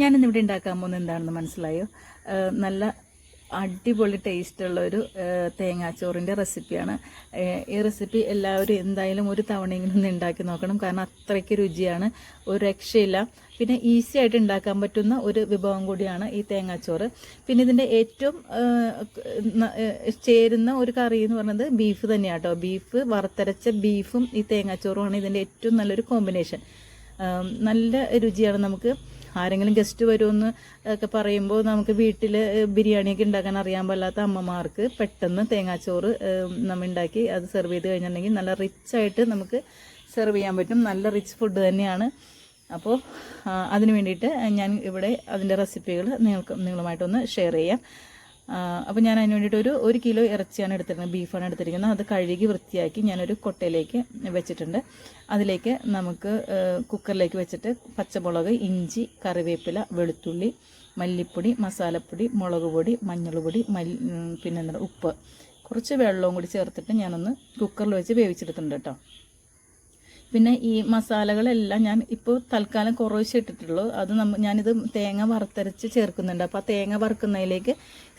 ഞാനിന്നിവിടെ ഉണ്ടാക്കാൻ പോകുന്നത് എന്താണെന്ന് മനസ്സിലായോ? നല്ല അടിപൊളി ടേസ്റ്റുള്ള ഒരു തേങ്ങാച്ചോറിന്റെ റെസിപ്പിയാണ് ഈ റെസിപ്പി എല്ലാവരും എന്തായാലും ഒരു തവണയെങ്കിലും ഉണ്ടാക്കി നോക്കണം. കാരണം അത്രയ്ക്ക് രുചിയാണ്. ഒരു രക്ഷയില്ല. പിന്നെ ഈസി ആയിട്ട് ഉണ്ടാക്കാൻ പറ്റുന്ന ഒരു വിഭവം കൂടിയാണ് ഈ തേങ്ങാച്ചോറ്. പിന്നെ ഇതിന്റെ ഏറ്റവും ചേരുന്ന ഒരു കറി എന്ന് പറയുന്നത് ബീഫ് തന്നെയാണ് കേട്ടോ ബീഫ് വറുത്തരച്ച ബീഫും ഈ തേങ്ങാച്ചോറുമാണ് ഇതിന്റെ ഏറ്റവും നല്ലൊരു കോമ്പിനേഷൻ നല്ല രുചിയാണ് നമുക്ക്. ആരെങ്കിലും ഗസ്റ്റ് വരുമെന്ന് ഒക്കെ പറയുമ്പോൾ നമുക്ക് വീട്ടിൽ ബിരിയാണിയൊക്കെ ഉണ്ടാക്കാൻ അറിയാൻ പാടില്ലാത്ത അമ്മമാർക്ക് പെട്ടെന്ന് തേങ്ങാച്ചോറ് നമ്മൾ ഉണ്ടാക്കി അത് സെർവ് ചെയ്ത് കഴിഞ്ഞിട്ടുണ്ടെങ്കിൽ നല്ല റിച്ചായിട്ട് നമുക്ക് സെർവ് ചെയ്യാൻ പറ്റും. നല്ല റിച്ച് ഫുഡ് തന്നെയാണ്. അപ്പോൾ അതിന് വേണ്ടിയിട്ട് ഞാൻ ഇവിടെ അതിന്റെ റെസിപ്പികൾ നിങ്ങൾക്ക് നിങ്ങളുമായിട്ടൊന്ന് ഷെയർ ചെയ്യാം. അപ്പോൾ ഞാൻ അതിന് വേണ്ടിയിട്ട് ഒരു ഒരു കിലോ ഇറച്ചിയാണ് എടുത്തിരിക്കുന്നത്. ബീഫാണ് എടുത്തിരിക്കുന്നത്. അത് കഴുകി വൃത്തിയാക്കി ഞാനൊരു കൊട്ടയിലേക്ക് വെച്ചിട്ടുണ്ട്. അതിലേക്ക് നമുക്ക് കുക്കറിലേക്ക് വെച്ചിട്ട് പച്ചമുളക് ഇഞ്ചി കറിവേപ്പില വെളുത്തുള്ളി മല്ലിപ്പൊടി മസാലപ്പൊടി മുളക് പൊടി മഞ്ഞൾപ്പൊടി പിന്നെ എന്താ ഉപ്പ്. കുറച്ച് വെള്ളവും കൂടി ചേർത്തിട്ട് ഞാനൊന്ന് കുക്കറിൽ വെച്ച് വേവിച്ചെടുത്തിട്ടുണ്ട് കേട്ടോ. പിന്നെ ഈ മസാലകളെല്ലാം ഞാൻ ഇപ്പോൾ തൽക്കാലം കുറേശ്ശെ ഇട്ടിട്ടുള്ളൂ. അത് നമ്മ ഞാനിത് തേങ്ങ വറുത്തരച്ച് ചേർക്കുന്നുണ്ട്. അപ്പോൾ ആ തേങ്ങ വറുക്കുന്നതിലേക്ക്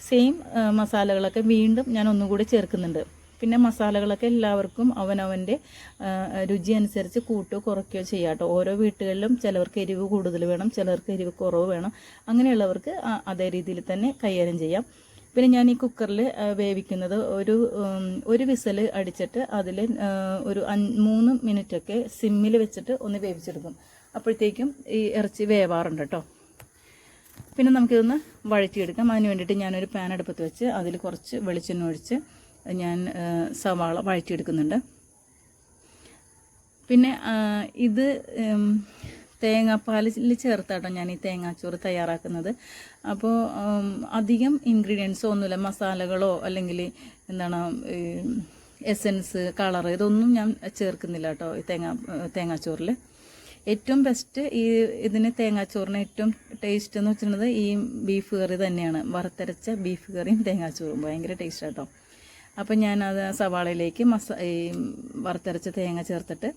സെയിം മസാലകളൊക്കെ വീണ്ടും ഞാൻ ഒന്നുകൂടി ചേർക്കുന്നുണ്ട്. പിന്നെ മസാലകളൊക്കെ എല്ലാവർക്കും അവനവന്റെ രുചി അനുസരിച്ച് കൂട്ടോ കുറയ്ക്കുകയോ ചെയ്യാം കേട്ടോ. ഓരോ വീട്ടുകളിലും ചിലവർക്ക് എരിവ് കൂടുതൽ വേണം ചിലർക്ക് എരിവ് കുറവ് വേണം. അങ്ങനെയുള്ളവർക്ക് അതേ രീതിയിൽ തന്നെ കൈകാര്യം ചെയ്യാം. പിന്നെ ഞാൻ ഈ കുക്കറിൽ വേവിക്കുന്നത് ഒരു ഒരു വിസൽ അടിച്ചിട്ട് അതിൽ ഒരു മൂന്ന് മിനിറ്റൊക്കെ സിമ്മിൽ വെച്ചിട്ട് ഒന്ന് വേവിച്ചെടുക്കും. അപ്പോഴത്തേക്കും ഈ ഇറച്ചി വേവാറുണ്ട് കേട്ടോ പിന്നെ നമുക്കിതൊന്ന് വഴറ്റിയെടുക്കാം. അതിന് വേണ്ടിയിട്ട് ഞാനൊരു പാൻ അടുപ്പത്ത് വെച്ച് അതിൽ കുറച്ച് വെളിച്ചെണ്ണ ഒഴിച്ച് ഞാൻ സവാള വഴറ്റിയെടുക്കുന്നുണ്ട്. പിന്നെ ഇത് തേങ്ങാപ്പാലിൽ ചേർത്താട്ടോ ഞാൻ ഈ തേങ്ങാച്ചോറ് തയ്യാറാക്കുന്നത്. അപ്പോൾ അധികം ഇൻഗ്രീഡിയൻസോ ഒന്നുമില്ല. മസാലകളോ അല്ലെങ്കിൽ എന്താണ് എസൻസ് കളർ ഇതൊന്നും ഞാൻ ചേർക്കുന്നില്ല കേട്ടോ ഈ തേങ്ങാ തേങ്ങാച്ചോറിൽ ഏറ്റവും ബെസ്റ്റ് ഈ ഇതിന് തേങ്ങാച്ചോറിന് ഏറ്റവും ടേസ്റ്റ് എന്ന് വെച്ചിട്ടുള്ളത് ഈ ബീഫ് കറി തന്നെയാണ്. വറുത്തരച്ച ബീഫ് കറിയും തേങ്ങാച്ചോറും. ഭയങ്കര ടേസ്റ്റ് കേട്ടോ അപ്പം ഞാനത് സവാളയിലേക്ക് മസ ഈ വറുത്തരച്ച തേങ്ങ ചേർത്തിട്ട്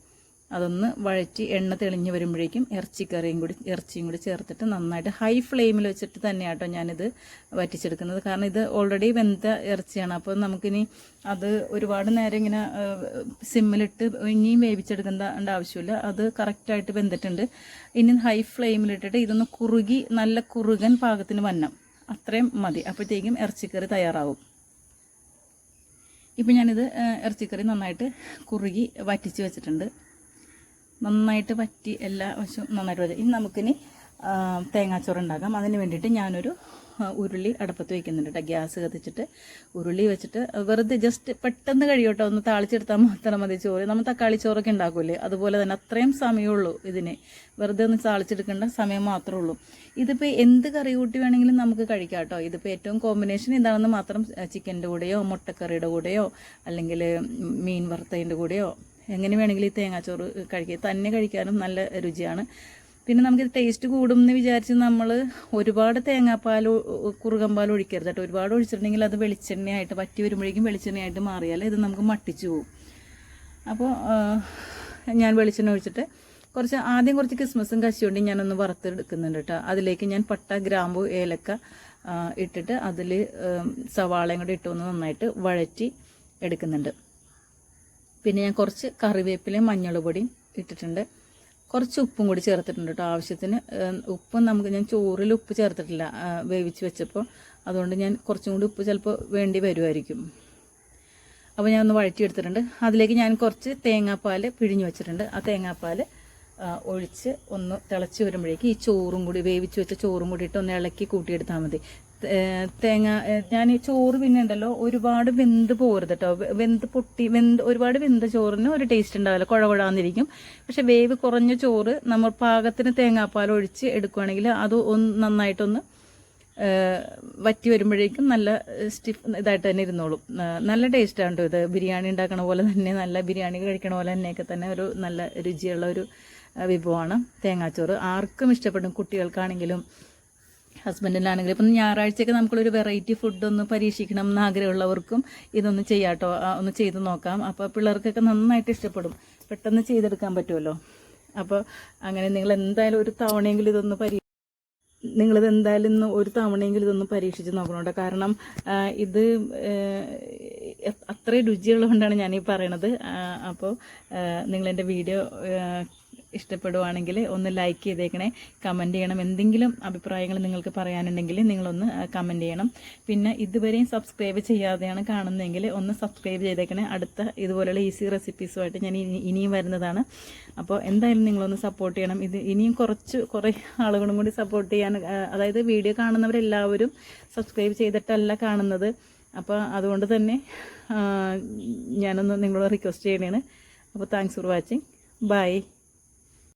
അതൊന്ന് വഴറ്റി എണ്ണ തെളിഞ്ഞ് വരുമ്പോഴേക്കും ഇറച്ചിക്കറിയും കൂടി ഇറച്ചിയും കൂടി ചേർത്തിട്ട് നന്നായിട്ട് ഹൈ ഫ്ലെയിമിൽ വെച്ചിട്ട് തന്നെയാട്ടോ ഞാനിത് വറ്റിച്ചെടുക്കുന്നത്. കാരണം ഇത് ഓൾറെഡി വെന്ത ഇറച്ചിയാണ്. അപ്പോൾ നമുക്കിനി അത് ഒരുപാട് നേരം ഇങ്ങനെ സിമ്മിലിട്ട് ഇനിയും വേവിച്ചെടുക്കേണ്ട ആവശ്യമില്ല. അത് കറക്റ്റായിട്ട് വെന്തിട്ടുണ്ട്. ഇനി ഹൈ ഫ്ലെയിമിലിട്ടിട്ട് ഇതൊന്ന് കുറുകി നല്ല കുറുകൻ പാകത്തിന് വന്നം. അത്രയും മതി. അപ്പോഴത്തേക്കും ഇറച്ചിക്കറി തയ്യാറാവും. ഇപ്പം ഞാനിത് ഇറച്ചിക്കറി നന്നായിട്ട് കുറുകി വറ്റിച്ച് വെച്ചിട്ടുണ്ട്. നന്നായിട്ട് പറ്റി എല്ലാ വശവും നന്നായിട്ട് പറ്റി ഇനി നമുക്കിനി തേങ്ങാച്ചോറ് ഉണ്ടാക്കാം. അതിന് വേണ്ടിയിട്ട് ഞാനൊരു ഉരുളി അടുപ്പത്ത് വയ്ക്കുന്നുണ്ട് കേട്ടോ ഗ്യാസ് കത്തിച്ചിട്ട് ഉരുളി വെച്ചിട്ട് വെറുതെ ജസ്റ്റ് പെട്ടെന്ന് കഴിയോട്ടോ. ഒന്ന് താളിച്ചെടുത്താൽ മാത്രം മതി ചോറ്. നമ്മൾ തക്കാളി ചോറൊക്കെ ഉണ്ടാക്കൂലേ? അതുപോലെ തന്നെ അത്രയും സമയമുള്ളൂ ഇതിന്. വെറുതെ ഒന്ന് താളിച്ചെടുക്കേണ്ട സമയം മാത്രമേ ഉള്ളൂ. ഇതിപ്പോൾ എന്ത് കറി കൂട്ടി വേണമെങ്കിലും നമുക്ക് കഴിക്കാം കേട്ടോ ഇതിപ്പോൾ ഏറ്റവും കോമ്പിനേഷൻ ഇതാണെന്ന് മാത്രം ചിക്കന്റെ കൂടെയോ മുട്ടക്കറിയുടെ കൂടെയോ അല്ലെങ്കിൽ മീൻ വറുത്തതിന്റെ കൂടെയോ എങ്ങനെ വേണമെങ്കിലും ഈ തേങ്ങാച്ചോറ് കഴിക്കുക. തന്നെ കഴിക്കാനും നല്ല രുചിയാണ്. പിന്നെ നമുക്കിത് ടേസ്റ്റ് കൂടും എന്ന് വിചാരിച്ച് നമ്മൾ ഒരുപാട് തേങ്ങാപ്പാൽ കുറുകം പാൽ ഒഴിക്കരുത് കേട്ടോ. ഒരുപാട് ഒഴിച്ചിട്ടുണ്ടെങ്കിൽ അത് വെളിച്ചെണ്ണയായിട്ട് പറ്റി വരുമ്പോഴേക്കും വെളിച്ചെണ്ണയായിട്ട് മാറിയാൽ ഇത് നമുക്ക് മട്ടിച്ചു പോകും അപ്പോൾ ഞാൻ വെളിച്ചെണ്ണ ഒഴിച്ചിട്ട് കുറച്ച് ആദ്യം കുറച്ച് ക്രിസ്മസും കശിയുണ്ടി ഞാനൊന്ന് വറുത്തെടുക്കുന്നുണ്ട് കേട്ടോ. അതിലേക്ക് ഞാൻ പട്ട ഗ്രാമ്പു ഏലക്ക ഇട്ടിട്ട് അതിൽ സവാളയും കൂടി ഇട്ടൊന്ന് നന്നായിട്ട് വഴറ്റി എടുക്കുന്നുണ്ട്. പിന്നെ ഞാൻ കുറച്ച് കറിവേപ്പിലയും മഞ്ഞൾപൊടിയും ഇട്ടിട്ടുണ്ട്. കുറച്ച് ഉപ്പും കൂടി ചേർത്തിട്ടുണ്ട് കേട്ടോ ആവശ്യത്തിന്. ഉപ്പും നമുക്ക് ഞാൻ ചോറിൽ ഉപ്പ് ചേർത്തിട്ടില്ല. വേവിച്ച് വെച്ചപ്പോൾ. അതുകൊണ്ട് ഞാൻ കുറച്ചും കൂടി ഉപ്പ് ചിലപ്പോൾ വേണ്ടി വരുമായിരിക്കും. അപ്പോൾ ഞാൻ ഒന്ന് വഴറ്റിയെടുത്തിട്ടുണ്ട്. അതിലേക്ക് ഞാൻ കുറച്ച് തേങ്ങാപ്പാൽ പിഴിഞ്ഞ് വെച്ചിട്ടുണ്ട്. ആ തേങ്ങാപ്പാൽ ഒഴിച്ച് ഒന്ന് തിളച്ച് വരുമ്പോഴേക്ക് ഈ ചോറും കൂടി വേവിച്ച് വെച്ച ചോറും കൂടി ഇട്ട് ഒന്ന് ഇളക്കി കൂട്ടിയെടുത്താൽ മതി. തേങ്ങ ഞാൻ ഈ ചോറ് പിന്നെ ഉണ്ടല്ലോ ഒരുപാട് വെന്ത് പോരുത് കേട്ടോ വെന്ത് പൊട്ടി വെന്ത് ഒരുപാട് വെന്ത ചോറിന് ഒരു ടേസ്റ്റ് ഉണ്ടാവില്ല കുഴകുഴാന്നിരിക്കും പക്ഷെ വേവ് കുറഞ്ഞ ചോറ് നമ്മൾ പാകത്തിന് തേങ്ങാപ്പാൽ ഒഴിച്ച് എടുക്കുകയാണെങ്കിൽ അത് ഒന്ന് നന്നായിട്ടൊന്ന് വറ്റി വരുമ്പോഴേക്കും നല്ല സ്റ്റിഫ് ഇതായിട്ട് തന്നെ ഇരുന്നോളും. നല്ല ടേസ്റ്റാണ് കേട്ടോ ഇത്. ബിരിയാണി ഉണ്ടാക്കണ പോലെ തന്നെ നല്ല ബിരിയാണി കഴിക്കണ പോലെ തന്നെയൊക്കെ തന്നെ ഒരു നല്ല രുചിയുള്ള ഒരു വിഭവമാണ് തേങ്ങാച്ചോറ്. ആർക്കും ഇഷ്ടപ്പെടും കുട്ടികൾക്കാണെങ്കിലും ഹസ്ബൻഡിനാണെങ്കിലും ഇപ്പം ഞായറാഴ്ചയൊക്കെ നമുക്കുള്ളൊരു വെറൈറ്റി ഫുഡൊന്ന് പരീക്ഷിക്കണം എന്ന് ആഗ്രഹമുള്ളവർക്കും ഇതൊന്ന് ചെയ്യാട്ടോ. ഒന്ന് ചെയ്ത് നോക്കാം. അപ്പോൾ പിള്ളേർക്കൊക്കെ നന്നായിട്ട് ഇഷ്ടപ്പെടും. പെട്ടെന്ന് ചെയ്തെടുക്കാൻ പറ്റുമല്ലോ. അപ്പോൾ അങ്ങനെ നിങ്ങൾ എന്തായാലും ഒരു തവണയെങ്കിലും ഇതൊന്ന് പരീ നിങ്ങളിത് എന്തായാലും ഇന്ന് ഒരു തവണയെങ്കിലും ഇതൊന്ന് പരീക്ഷിച്ച് നോക്കണോട്ടോ. കാരണം ഇത് അത്രയും രുചിയുള്ളതുകൊണ്ടാണ് ഞാനീ പറയണത്. അപ്പോൾ നിങ്ങളെന്റെ വീഡിയോ ഇഷ്ടപ്പെടുവാണെങ്കിൽ ഒന്ന് ലൈക്ക് ചെയ്തേക്കണേ. കമന്റ് ചെയ്യണം. എന്തെങ്കിലും അഭിപ്രായങ്ങൾ നിങ്ങൾക്ക് പറയാനുണ്ടെങ്കിൽ നിങ്ങളൊന്ന് കമന്റ് ചെയ്യണം. പിന്നെ ഇതുവരെയും സബ്സ്ക്രൈബ് ചെയ്യാതെയാണ് കാണുന്നതെങ്കിൽ ഒന്ന് സബ്സ്ക്രൈബ് ചെയ്തേക്കണേ. അടുത്ത ഇതുപോലെയുള്ള ഈസി റെസിപ്പീസുമായിട്ട് ഞാൻ ഇനിയും വരുന്നതാണ്. അപ്പോൾ എന്തായാലും നിങ്ങളൊന്ന് സപ്പോർട്ട് ചെയ്യണം. ഇത് ഇനിയും കുറച്ച് കുറേ ആളുകളും കൂടി സപ്പോർട്ട് ചെയ്യാൻ അതായത് വീഡിയോ കാണുന്നവരെല്ലാവരും സബ്സ്ക്രൈബ് ചെയ്തിട്ടല്ല കാണുന്നത്. അപ്പോൾ അതുകൊണ്ട് തന്നെ ഞാനൊന്ന് നിങ്ങളോട് റിക്വസ്റ്റ് ചെയ്യണേ അപ്പോൾ താങ്ക്സ് ഫോർ വാച്ചിങ് ബൈ